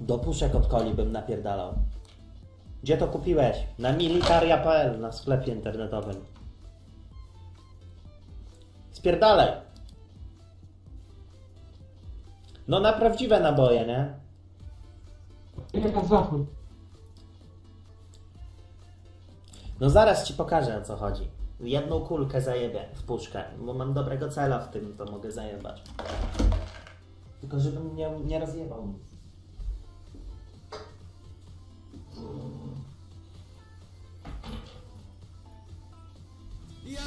Do puszek od coli bym napierdalał. Gdzie to kupiłeś? Na militaria.pl, na sklepie internetowym. Spierdalaj. No na prawdziwe naboje, nie? Jaka zachód? No zaraz ci pokażę o co chodzi. Jedną kulkę zajebę w puszkę, bo mam dobrego cela w tym, to mogę zajebać. Tylko żebym nie, nie rozjebał nic.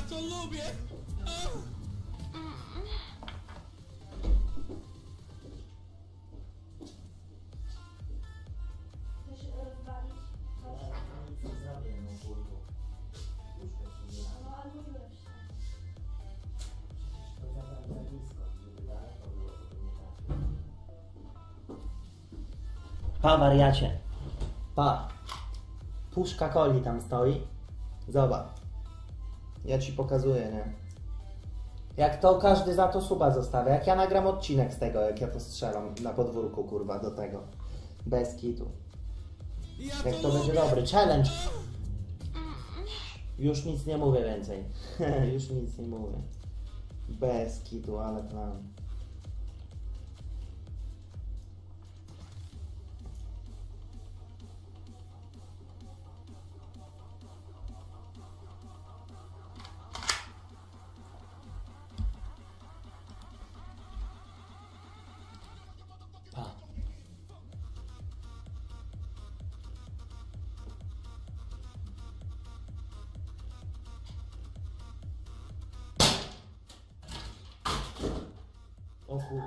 To lubię! Pa wariacie. Pa. Puszka coli tam stoi. Zobacz. Ja ci pokazuję, nie? Jak to każdy za to suba zostawia. Jak ja nagram odcinek z tego, jak ja to strzelam na podwórku, kurwa, do tego. Bez kitu. Ja Jak to będzie dobry. Challenge. Już nic nie mówię więcej. Już nic nie mówię. Bez kitu, ale plan. O kur...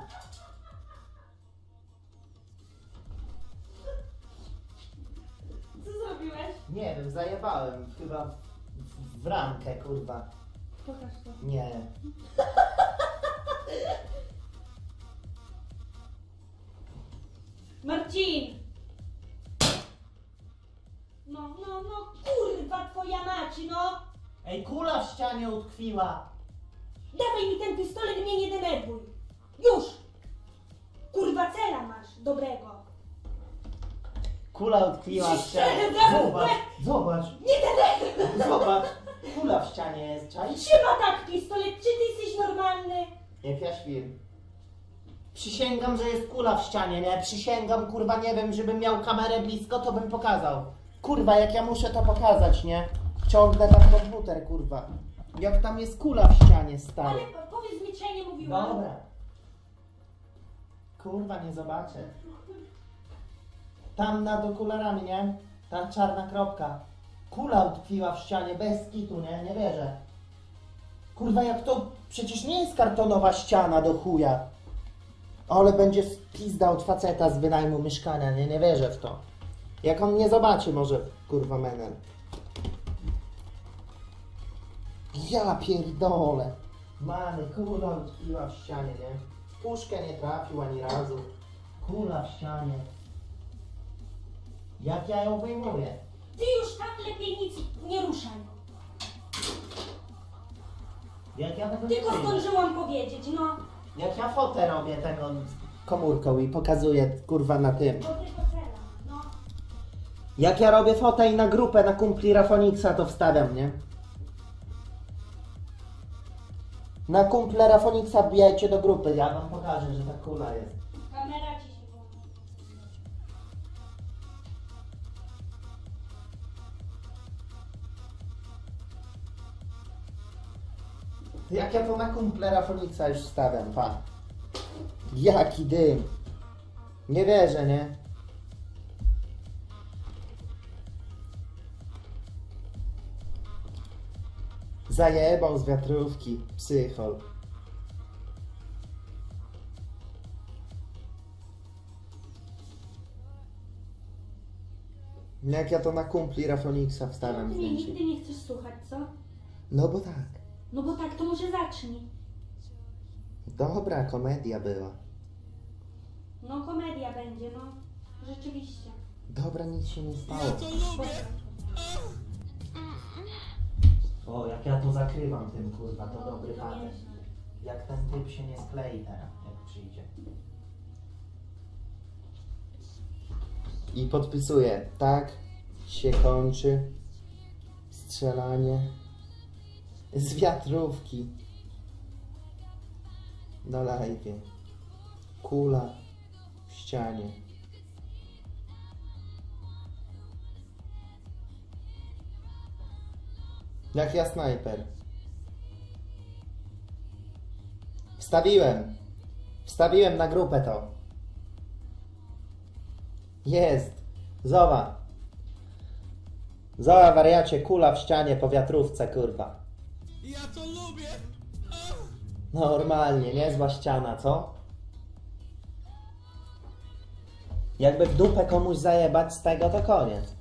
Co zrobiłeś? Nie wiem, zajebałem chyba w, w ramkę, kurwa. Pokaż to. Nie. Marcin! No, no, no, kurwa twoja mać, no! Ej, kula w ścianie utkwiła. Dawaj mi ten pistolet, mnie nie denerwuj! Kula utkwiła w ścianie. Zobacz, zobacz, Nie denerwuj! zobacz. Kula w ścianie jest, czaisz? Trzyma tak pistolet, czy ty jesteś normalny? Jak ja świr. Przysięgam, że jest kula w ścianie, nie? Przysięgam, kurwa, nie wiem, żebym miał kamerę blisko, to bym pokazał. Kurwa, jak ja muszę to pokazać, nie? Ciągnę tam komputer, kurwa. Jak tam jest kula w ścianie, stary. Ale po- powiedz mi, czy ja nie mówiłam. Dobra. Kurwa, nie zobaczę. Tam nad okularami, nie? Ta czarna kropka. Kula utkwiła w ścianie, bez kitu, nie? Nie wierzę. Kurwa, jak to... Przecież nie jest kartonowa ściana do chuja. Ale będzie pizda od faceta z wynajmu mieszkania, nie? Nie wierzę w to. Jak on nie zobaczy może, kurwa, menel. Ja pierdolę. Mamy, kula utkwiła w ścianie, nie? Puszkę nie trafił ani razu. Kula w ścianie. Jak ja ją wyjmuję? Ty już tam lepiej nic nie ruszaj. Jak ja tego Tylko wyjmę? zdążyłam powiedzieć, no. Jak ja fotę robię tego komórką i pokazuję, kurwa, na tym. Cela, no. Jak ja robię fotę i na grupę, na kumpli Rafoniksa to wstawiam, nie? Na kumple Rafoniksa wbijajcie do grupy, ja wam pokażę, że ta kula jest. Kamera ci Jak ja to na kumple Rafoniksa już wstawiam, pa. Jaki dym. Nie wierzę, nie? Zajebał z wiatrówki, psychol. Jak ja to na kumpli Rafoniksa wstawiam Ty mnie zdjęcie. nigdy nie chcesz słuchać, co? No bo tak. No bo tak, to może zacznij. Dobra, komedia była. No komedia będzie, no. Rzeczywiście. Dobra, nic się nie stało. O, jak ja to zakrywam tym, kurwa, to No, dobry nieźle. Jak ten typ się nie sklei teraz, jak przyjdzie. I podpisuję. Tak się kończy strzelanie z wiatrówki na. Kula w ścianie. Jak ja snajper. Wstawiłem. Wstawiłem na grupę to. Jest. Zowa. Zowa wariacie, kula w ścianie po wiatrówce, kurwa. Ja to lubię! Normalnie, niezła ściana, co? Jakby w dupę komuś zajebać z tego, to koniec.